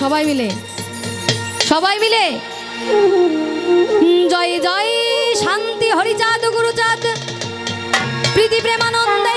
সবাই মিলে। সবাই মিলে। জয় জয় শান্তি হরিচাঁদ গুরুচাঁদ প্রীতি প্রেমানন্দে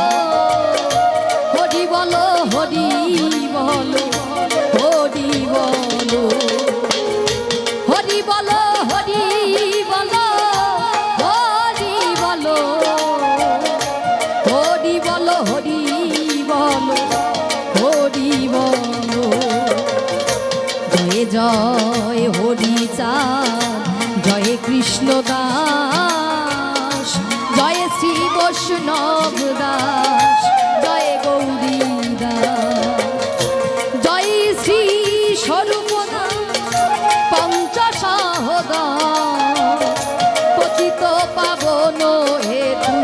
জয় জয় হরি চা, জয় কৃষ্ণ দাস, জয় শ্রী বৈষ্ণব দাস, জয় গৌরী দাস, জয় শ্রী স্বরূপনা পঞ্চসহদা পতিত পাবন হেতু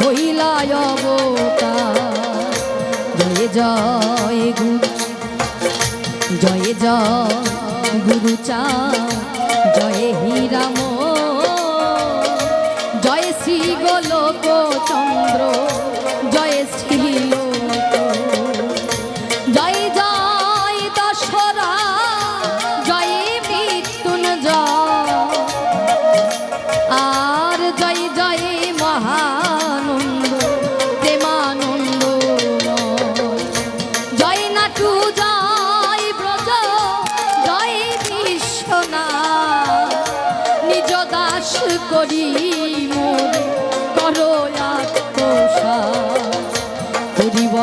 হইলায় জয় জয় গুরু, জয় জয় গুরু চাও জয় হীরাম জয় শ্রী গোলক চন্দ্র জয় শ্রী মহানন্দ প্রেমানন্দ জয় নাটু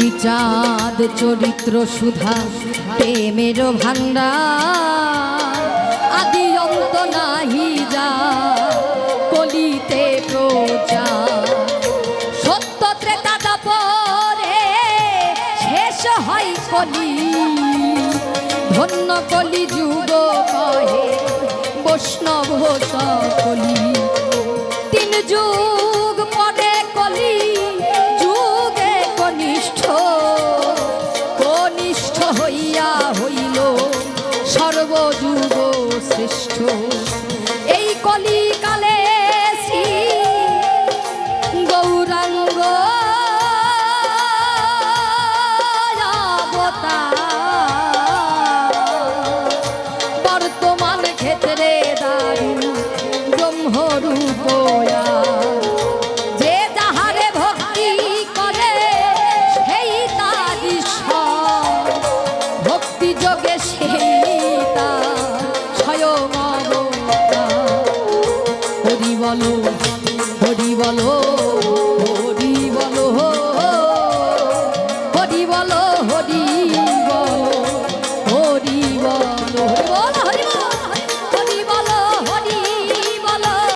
হরিচাঁদ চরিত্র সুধা, প্রেমের ভান্ডার আদি অন্ত নাহি যা, কলিতে প্রচার। সত্য ত্রেতা দাপরে শেষ হয় কলি। ধন্য কলি যুগ কহে, বৈষ্ণব সকলি। তিন যুগ পরে কলি।